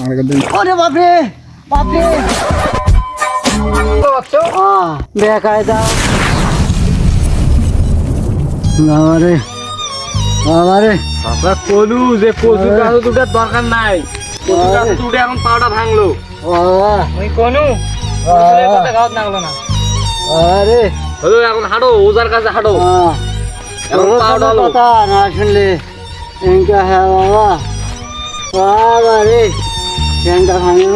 ওরে বাপরে বাপরে। বেকায়দা বাবারে বাবারে। আমরা কলু যে কচু গাছ দুটার দরকার নাই। কচু গাছ আরে। এখন পাউডার ভাঙলো। বাবা। ওই কোনু গাছ নাগলো না। আরে হলো এখন হাঁটো ওজার কাছে হাঁটো। এখন তোর পাউডার কথা না শুনলে। এনকা হ্যাঁ বাবা। বাবারে। ট্যাঙ্কা ভাঙে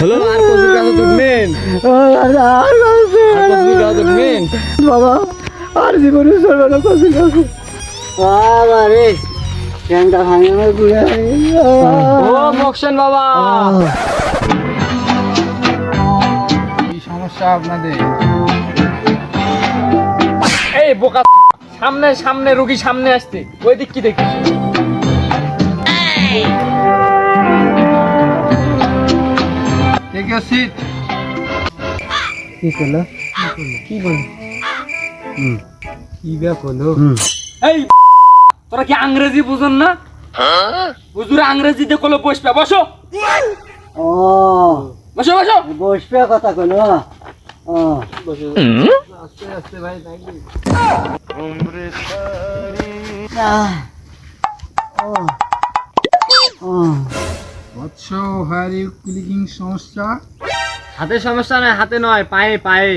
হলো আর কচু গাছ উঠবেন কচু গাছ উঠবেন বাবা আর জীবনে চলবে না কচু গাছ বাবা রে ট্যাঙ্কা ভাঙে ও মকসেন বাবা। কি সমস্যা আপনাদের? এই বোকা সামনে সামনে রুগী সামনে আসছে। ওই দিক কি দেখি টেক ইউর সিট কি করল? কি বল হুম। কি হলো হুম। এই তোরা কি আংরেজি বুঝন না? হুজুর আংরেজিতে কলো বসবে বসো। ও। বসো বসো। বসবে কথা কলো ও। আস্তে আস্তে ভাই আহ, ও ও। হায়ার ইউ ক্লিকিং সমস্যা হাতে সমস্যা নয় হাতে নয় পায়ে পায়ে।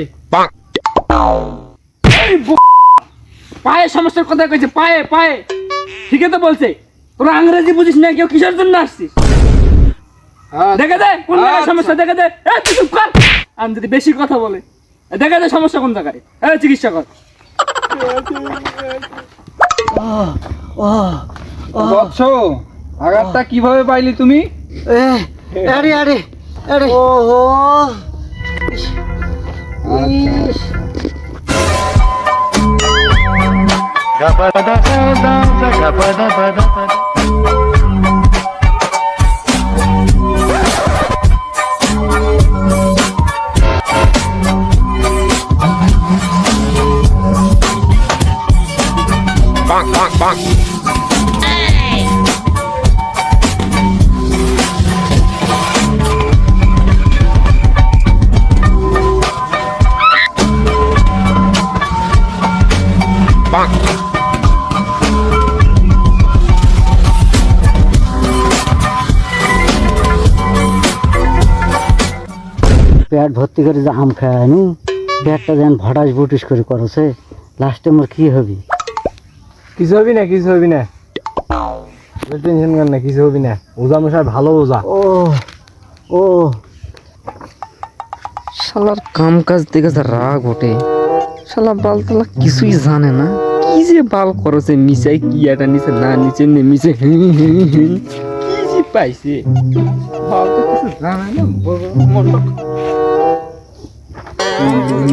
পায়ে সমস্যার কথা কইছে পায়ে পায়ে। ঠিকই তো বলছে। তোরা আংরেজি বুঝিস না কেউ কিসের জন্য আসছিস? দেখে দে কোন জায়গায় আচ্ছা। সমস্যা দেখে দে। এই তুই চুপ কর। আমি যদি বেশি কথা বলে এই দেখে দে সমস্যা কোন জায়গায়। এই চিকিৎসা কর। বৎস আঘাতটা কীভাবে পাইলি তুমি? এ আরে আরে আরে ও হো ইস, ইস। পেট ভর্তি করে যে আম খায় আনি পেটটা যেন ভটাস বুটিস করে করছে লাস্টে মোর কি হবি? কিছু হবি না কিছু হবি না। টেনশন কর না কিছু হবি না। ওজা মশাই ভালো ওজা। ও ও। শালার কাম কাজ দেখে যা রাগ ওঠে। শালা বালতালা কিছুই জানে না। কি যে বাল করছে মিশাই কি একটা নিচে না নিচে নেমিছে কি যে পাইছে। বাল তো কিছু জানে না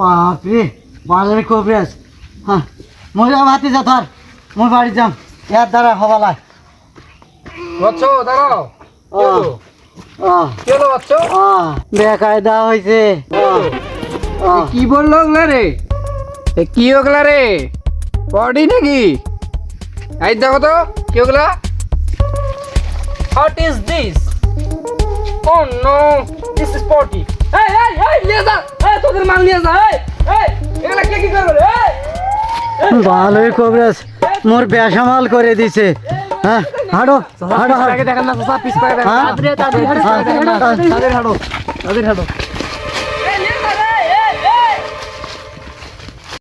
বাপরে বালের কবরেজ হ্যাঁ মরে ভাতি যা ধর। মোর বাড়ি যাম। ইয়ার দ্বারা হবালা বৎস দাঁড়াও। আহ, আহ, কি হলো বৎস আহ, বেকায়দা আহ। কি বলল ওগুলা রে? কি ওগুলা রে? পডি নাকি? এই দেখো তো কি ওগুলা? What is this? Oh no, this is potty. Hey, hey, hey, নিয়ে যা। এই তোদের মাল নিয়ে যা। এই, এই, এগুলা কে কি করবে? এই, ভালোই কবরেজ মোর বেসামাল করে দিছে হ্যাঁ হাঁটো হাঁটো দেখেন না, পিস পাকে দেখেন। হ্যাঁ? তাদের, তাদের, হ্যাঁ, তাদের, হ্যাঁ, তাদের হাঁটো, তাদের হাঁটো।